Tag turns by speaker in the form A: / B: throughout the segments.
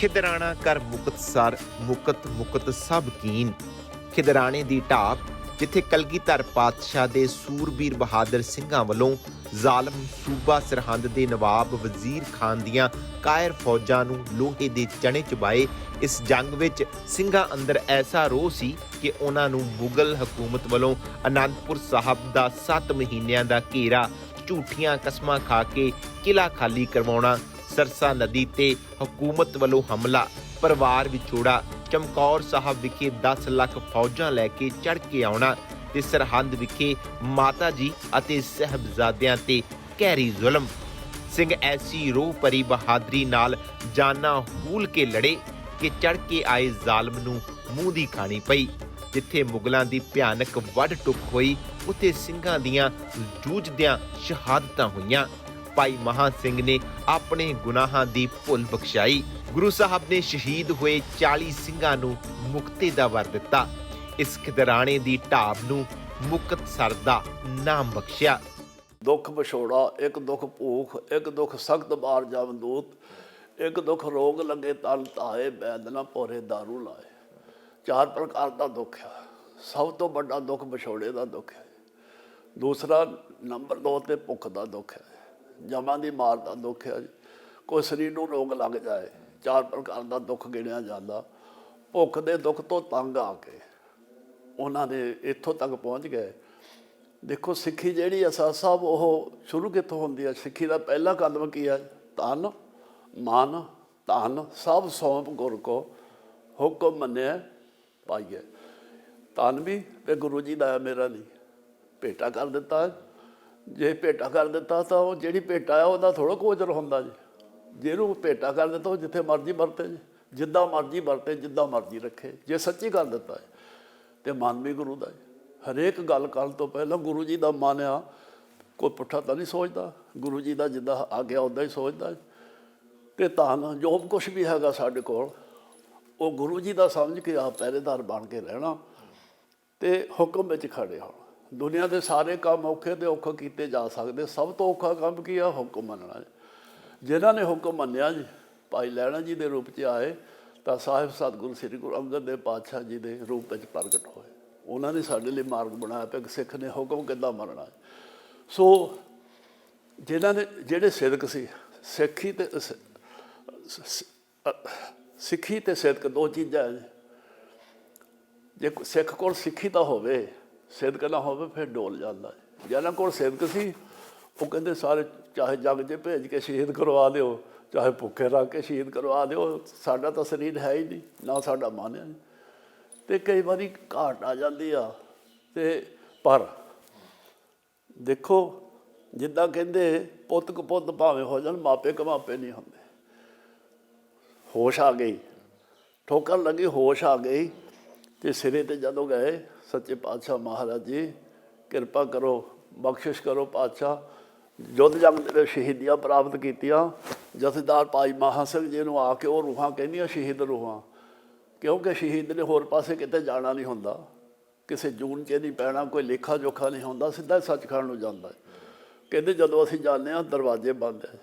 A: ਖਿਦਰਾਣਾ ਕਰ ਮੁਕਤ ਸਰ, ਮੁਕਤ ਮੁਕਤ ਸਭ ਕੀਨ। ਖਿਦਰਾਣੇ ਦੀ ਢਾਬ ਜਿੱਥੇ ਕਲਗੀਧਰ ਪਾਤਸ਼ਾਹ ਦੇ ਸੂਰਬੀਰ ਬਹਾਦਰ ਸਿੰਘਾਂ ਵੱਲੋਂ ਜ਼ਾਲਮ ਸੂਬਾ ਸਰਹੰਦ ਦੇ ਨਵਾਬ ਵਜ਼ੀਰ ਖਾਨ ਦੀਆਂ ਕਾਇਰ ਫੌਜਾਂ ਨੂੰ ਲੋਹੇ ਦੇ ਚਣੇ ਚਬਾਏ, ਇਸ ਜੰਗ ਵਿੱਚ ਸਿੰਘਾਂ ਅੰਦਰ ਐਸਾ ਰੋਹ ਸੀ ਕਿ ਉਹਨਾਂ ਨੂੰ ਮੁਗਲ ਹਕੂਮਤ ਵੱਲੋਂ ਅਨੰਦਪੁਰ ਸਾਹਿਬ ਦਾ 7 ਮਹੀਨਿਆਂ ਦਾ ਘੇਰਾ ਝੂਠੀਆਂ ਕਸਮਾਂ ਖਾ ਕੇ ਕਿਲਾ ਖਾਲੀ ਕਰਵਾਉਣਾ ਸਰਸਾ ਨਦੀ ਤੇ ਹਕੂਮਤ ਵੱਲੋਂ ਹਮਲਾ। ਪਰਿਵਾਰ ਵਿਛੋੜਾ, ਚਮਕੌਰ ਸਾਹਿਬ ਵਿਖੇ 10 ਲੱਖ ਫੌਜਾਂ ਲੈ ਕੇ ਚੜ ਕੇ ਆਉਣਾ ਤੇ ਸਰਹੰਦ ਵਿਖੇ ਮਾਤਾ ਜੀ ਅਤੇ ਸਹਿਬਜ਼ਾਦਿਆਂ ਤੇ ਕਹਿਰੀ ਜ਼ੁਲਮ। ਸਿੰਘ ਐਸੀ ਰੂਹ ਭਰੀ ਬਹਾਦਰੀ ਨਾਲ ਜਾਨਾਂ ਹੂਲ ਕੇ ਲੜੇ ਕਿ ਚੜ ਕੇ ਆਏ ਜ਼ਾਲਮ ਨੂੰ ਮੂੰਹ ਦੀ ਖਾਣੀ ਪਈ। ਜਿੱਥੇ ਮੁਗਲਾਂ ਦੀ ਭਿਆਨਕ ਵੱਢ ਟੁੱਕ ਹੋਈ, ਉੱਥੇ ਸਿੰਘਾਂ ਦੀਆਂ ਜੂਝਦਿਆਂ ਸ਼ਹਾਦਤਾਂ ਹੋਈਆਂ। ਭਾਈ ਮਹਾ ਸਿੰਘ ਨੇ ਆਪਣੇ ਗੁਨਾਹਾਂ ਦੀ ਭੁੱਲ ਬਖਸ਼ਾਈ। ਗੁਰੂ ਸਾਹਿਬ ਨੇ ਸ਼ਹੀਦ ਹੋਏ 40 ਸਿੰਘਾਂ ਨੂੰ ਮੁਕਤੀ ਦਾ ਵਰ ਦਿੱਤਾ। ਇਸ ਖਿਦਰਾਣੇ ਦੀ ਢਾਬ ਨੂੰ ਮੁਕਤਸਰ ਦਾ ਨਾਮ ਬਖਸ਼ਿਆ।
B: ਦੁੱਖ ਵਿਛੋੜਾ, ਇੱਕ ਦੁੱਖ ਭੂਖ, ਇੱਕ ਦੁੱਖ ਸਖਤ ਬਾਰ ਜਮਦੂਤ, ਇੱਕ ਦੁੱਖ ਰੋਗ ਲੱਗੇ ਤਨ ਤਾਏ ਬੈਦਨਾ ਪੋਰੇ दारू ਲਾਏ। ਚਾਰ ਪ੍ਰਕਾਰ ਦਾ ਦੁੱਖ ਹੈ ਸਭ ਤੋਂ ਵੱਡਾ ਦੁੱਖ ਵਿਛੋੜੇ ਦਾ ਦੁੱਖ ਹੈ। ਦੂਸਰਾ ਨੰਬਰ 2 ਤੇ ਭੁੱਖ ਦਾ ਦੁੱਖ ਹੈ। ਜਮਾਂ ਦੀ ਮਾਰ ਦਾ ਦੁੱਖ ਹੈ ਕੋਈ ਸਰੀਰ ਨੂੰ ਰੋਗ ਲੱਗ ਜਾਏ, ਚਾਰ ਪ੍ਰਕਾਰ ਦਾ ਦੁੱਖ ਗਿਣਿਆ ਜਾਂਦਾ। ਭੁੱਖ ਦੇ ਦੁੱਖ ਤੋਂ ਤੰਗ ਆ ਕੇ ਉਹਨਾਂ ਦੇ ਇੱਥੋਂ ਤੱਕ ਪਹੁੰਚ ਗਏ। ਦੇਖੋ, ਸਿੱਖੀ ਜਿਹੜੀ ਅਸਾਸ ਸਾਹਿਬ, ਉਹ ਸ਼ੁਰੂ ਕਿੱਥੋਂ ਹੁੰਦੀ ਹੈ ਸਿੱਖੀ ਦਾ ਪਹਿਲਾ ਕਦਮ ਕੀ ਹੈ ਤਨ ਮਨ, ਧਨ। ਸਭ ਸੌਂਪ ਗੁਰ ਕੋ ਹੁਕਮ ਮੰਨਿਆ ਪਾਈਏ। ਤਨ ਵੀ ਤੇ ਗੁਰੂ ਜੀ ਦਾ ਮੇਰਾ ਨਹੀਂ। ਭੇਟਾ ਕਰ ਦਿੱਤਾ। ਜੇ ਭੇਟਾ ਕਰ ਦਿੱਤਾ ਤਾਂ ਉਹ ਜਿਹੜੀ ਭੇਟਾ ਆ ਉਹਦਾ ਥੋੜਾ ਕੋਜਰ ਹੁੰਦਾ ਜੀ। ਜਿਹਨੂੰ ਭੇਟਾ ਕਰ ਦਿੱਤਾ ਉਹ ਜਿੱਥੇ ਮਰਜ਼ੀ ਵਰਤੇ ਜੀ। ਜਿੱਦਾਂ ਮਰਜ਼ੀ ਵਰਤੇ, ਜਿੱਦਾਂ ਮਰਜ਼ੀ ਰੱਖੇ। ਜੇ ਸੱਚੀ ਕਰ ਦਿੱਤਾ ਹੈ ਤੇ ਮਨ ਵੀ ਗੁਰੂ ਦਾ ਹੈ ਹਰੇਕ ਗੱਲ ਕਰਨ ਤੋਂ ਪਹਿਲਾਂ ਗੁਰੂ ਜੀ ਦਾ ਮਨ ਆ, ਕੋਈ ਪੁੱਠਾ ਤਾਂ ਨਹੀਂ ਸੋਚਦਾ। ਗੁਰੂ ਜੀ ਦਾ ਜਿੱਦਾਂ ਆ ਗਿਆ ਉਦਾਂ ਹੀ ਸੋਚਦਾ ਹੈ। ਤੇ ਤਾਂ ਜੋ ਕੁਝ ਵੀ ਹੈਗਾ ਸਾਡੇ ਕੋਲ, ਉਹ ਗੁਰੂ ਜੀ ਦਾ ਸਮਝ ਕੇ ਆਪ ਪਹਿਰੇਦਾਰ ਬਣ ਕੇ ਰਹਿਣਾ ਤੇ ਹੁਕਮ ਵਿੱਚ ਖੜੇ ਹੋਣ। ਦੁਨੀਆ ਦੇ ਸਾਰੇ ਕੰਮ ਔਖੇ ਤੇ ਔਖੇ ਕੀਤੇ ਜਾ ਸਕਦੇ। ਸਭ ਤੋਂ ਔਖਾ ਕੰਮ ਕੀ ਆ? ਹੁਕਮ ਮੰਨਣਾ ਹੈ। ਜਿਨ੍ਹਾਂ ਨੇ ਹੁਕਮ ਮੰਨਿਆ ਜੀ, ਭਾਈ ਲਹਿਣਾ ਜੀ ਦੇ ਰੂਪ 'ਚ ਆਏ, ਤਾਂ ਸਾਹਿਬ ਸਤਿਗੁਰੂ ਸ੍ਰੀ ਗੁਰੂ ਅੰਗਦ ਦੇਵ ਪਾਤਸ਼ਾਹ ਜੀ ਦੇ ਰੂਪ ਵਿੱਚ ਪ੍ਰਗਟ ਹੋਏ। ਉਹਨਾਂ ਨੇ ਸਾਡੇ ਲਈ ਮਾਰਗ ਬਣਾਇਆ ਪਿਆ। ਕਿ ਸਿੱਖ ਨੇ ਹੁਕਮ ਕਿੱਦਾਂ ਮੰਨਣਾ ਸੋ ਜਿਨ੍ਹਾਂ ਨੇ, ਜਿਹੜੇ ਸਿੱਧਕ ਸੀ, ਸਿੱਖੀ ਤੇ ਸਿੱਖੀ ਤੇ ਸਿੱਧਕ ਦੋ ਚੀਜ਼ਾਂ ਜੇ। ਸਿੱਖ ਕੋਲ ਸਿੱਖੀ ਤਾਂ ਹੋਵੇ ਸਿੱਧਕ ਨਾ ਹੋਵੇ ਫਿਰ ਡੋਲ ਜਾਂਦਾ ਜਿਹਨਾਂ ਕੋਲ ਸਿੱਧਕ ਸੀ, ਉਹ ਕਹਿੰਦੇ ਸਾਰੇ ਚਾਹੇ ਜੱਗ 'ਚ ਭੇਜ ਕੇ ਸ਼ਹੀਦ ਕਰਵਾ ਦਿਓ, ਚਾਹੇ ਭੁੱਖੇ ਰੱਖ ਕੇ ਸ਼ਹੀਦ ਕਰਵਾ ਦਿਓ, ਸਾਡਾ ਤਾਂ ਸਰੀਰ ਹੈ ਹੀ ਨਹੀਂ, ਨਾ ਸਾਡਾ ਮਨ ਹੈ। ਤੇ ਕਈ ਵਾਰੀ ਘਾਟ ਆ ਜਾਂਦੀ ਆ। ਤੇ ਪਰ ਦੇਖੋ, ਜਿੱਦਾਂ ਕਹਿੰਦੇ, ਪੁੱਤ ਕਪੁੱਤ ਭਾਵੇਂ ਹੋ ਜਾਣ, ਮਾਪੇ ਕਮਾਪੇ ਨਹੀਂ ਹੁੰਦੇ। ਹੋਸ਼ ਆ ਗਈ। ਠੋਕਰ ਲੱਗੀ, ਹੋਸ਼ ਆ ਗਈ। ਤੇ ਸਿਰੇ ਤੇ ਜਦੋਂ ਗਏ ਸੱਚੇ ਪਾਤਸ਼ਾਹ ਮਹਾਰਾਜ ਜੀ, ਕਿਰਪਾ ਕਰੋ, ਬਖਸ਼ਿਸ਼ ਕਰੋ ਪਾਤਸ਼ਾਹ। ਜੁੱਧ ਜੰਗ ਦੇ ਵਿੱਚ ਸ਼ਹੀਦੀਆਂ ਪ੍ਰਾਪਤ ਕੀਤੀਆਂ। ਜਥੇਦਾਰ ਭਾਈ ਮਹਾ ਸਿੰਘ ਜੀ ਨੂੰ ਆ ਕੇ ਉਹ ਰੂਹਾਂ ਕਹਿੰਦੀਆਂ, ਸ਼ਹੀਦ ਰੂਹਾਂ। ਕਿਉਂਕਿ ਸ਼ਹੀਦ ਨੇ ਹੋਰ ਪਾਸੇ ਕਿਤੇ ਜਾਣਾ ਨਹੀਂ ਹੁੰਦਾ। ਕਿਸੇ ਜੂਨ 'ਚ ਨਹੀਂ ਪੈਣਾ, ਕੋਈ ਲੇਖਾ ਜੋਖਾ ਨਹੀਂ ਹੁੰਦਾ, ਸਿੱਧਾ ਹੀ ਸੱਚਖੰਡ ਨੂੰ ਜਾਂਦਾ ਹੈ। ਕਹਿੰਦੇ ਜਦੋਂ ਅਸੀਂ ਜਾਂਦੇ ਹਾਂ, ਦਰਵਾਜ਼ੇ ਬੰਦ ਹੈ।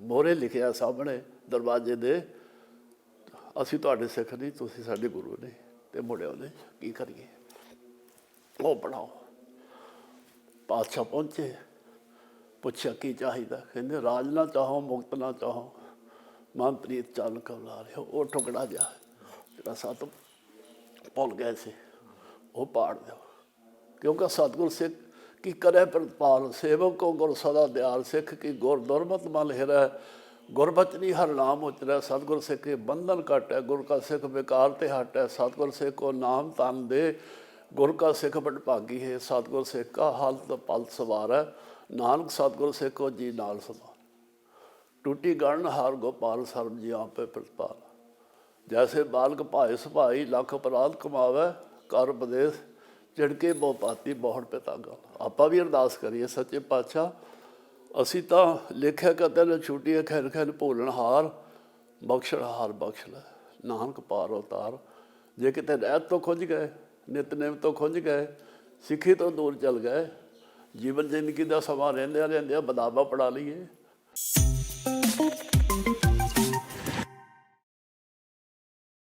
B: ਮੋਹਰੇ ਲਿਖਿਆ ਸਾਹਮਣੇ ਦਰਵਾਜ਼ੇ ਦੇ, ਅਸੀਂ ਤੁਹਾਡੇ ਸਿੱਖ ਨਹੀਂ, ਤੁਸੀਂ ਸਾਡੇ ਗੁਰੂ ਨੇ ਤੇ ਮੁੜਿਓ ਨੇ ਕੀ ਕਰੀਏ? ਉਹ ਪੜਾਓ ਪਾਤਸ਼ਾਹ ਪਹੁੰਚੇ, ਪੁੱਛਿਆ, ਕੀ ਚਾਹੀਦਾ? ਕਹਿੰਦੇ, ਰਾਜ ਨਾ ਚਾਹੋ, ਮੁਕਤ ਨਾ ਚਾਹੋ। ਮਨਪ੍ਰੀਤ ਪ੍ਰੀਤ ਚੱਲ ਕਵਲਾ ਰਿਓ ਉਹ ਟੁਕੜਾ ਜਾ ਜਿਹੜਾ ਸਤ ਭੁੱਲ ਗਏ ਸੀ, ਉਹ ਪਾੜ ਦਿਓ। ਕਿਉਂਕਿ ਸਤਿਗੁਰ ਸਿੱਖ ਕੀ ਕਰੇ ਪ੍ਰਤਪਾਲ? ਸੇਵਕ ਕੋ ਗੁਰ ਸਦਾ ਦਿਆਲ, ਸਿੱਖ ਕੀ ਗੁਰ ਦੁਰਮਤ ਮਲ ਹਿਰੈ। ਗੁਰਬਚਨੀ ਹਰ ਨਾਮ ਉਚਰੈ, ਸਤਿਗੁਰ ਸਿੱਖ ਕੇ ਬੰਧਨ ਘਟੈ, ਗੁਰ ਕਾ ਸਿੱਖ ਵਿਕਾਰ ਤੇ ਹਟੈ। ਸਤਿਗੁਰ ਸਿੱਖ ਕੋ ਨਾਮ ਤਨ ਦੇ ਗੁਰ ਕਾ ਸਿੱਖ ਬੜ ਭਾਗੀ ਹੈ, ਸਤਿਗੁਰ ਸਿੱਖ ਕਾ ਹਾਲਤ ਪਲ ਹੈ। ਨਾਨਕ ਸਤਿਗੁਰ ਸਿੱਖ ਕੋ ਜੀ ਨਾਲ ਸਮਾਰ ਟੁੱਟੀ ਗਣ ਹਾਰ ਗੋਪਾਲ ਸਰਬ ਜੀ ਆਪੇ ਪ੍ਰਤਪਾਲ। ਜੈਸੇ ਬਾਲਕ ਭਾਏ ਸੁਭਾਈ, ਲੱਖ ਅਪਰਾਧ ਕਮਾਵੇ, ਕਰ ਉਪਦੇਸ਼, ਚਿੜਕੇ ਬਹੁ ਪਾਤੀ ਬਹੁੜ ਪਿਤਾ ਗਲ। ਆਪਾਂ ਵੀ ਅਰਦਾਸ ਕਰੀਏ, ਸੱਚੇ ਪਾਤਸ਼ਾਹ, ਅਸੀਂ ਤਾਂ ਲਿਖਿਆ ਕਦੇ ਨੇ ਛੁੱਟੀ ਖੈਰ ਖੈਰ ਭੋਲਣ ਹਾਰ, ਬਖਸ਼ਣ ਹਾਰ ਬਖਸ਼ ਲੈ। ਨਾਨਕ ਪਾਰ ਉਤਾਰ। ਜੇ ਕਿਤੇ ਰਹਿਤ ਤੋਂ ਖੁੰਝ ਗਏ ਨਿਤਨੇਮ ਤੋਂ ਖੁੰਝ ਗਏ, ਸਿੱਖੀ ਤੋਂ ਦੂਰ ਚਲ ਗਏ। ਜੀਵਨ ਜ਼ਿੰਦਗੀ ਦਾ ਸਮਾਂ ਰਹਿੰਦਿਆਂ ਰਹਿੰਦਿਆਂ ਬਦਾਵਾ ਪੜਾ ਲਈਏ।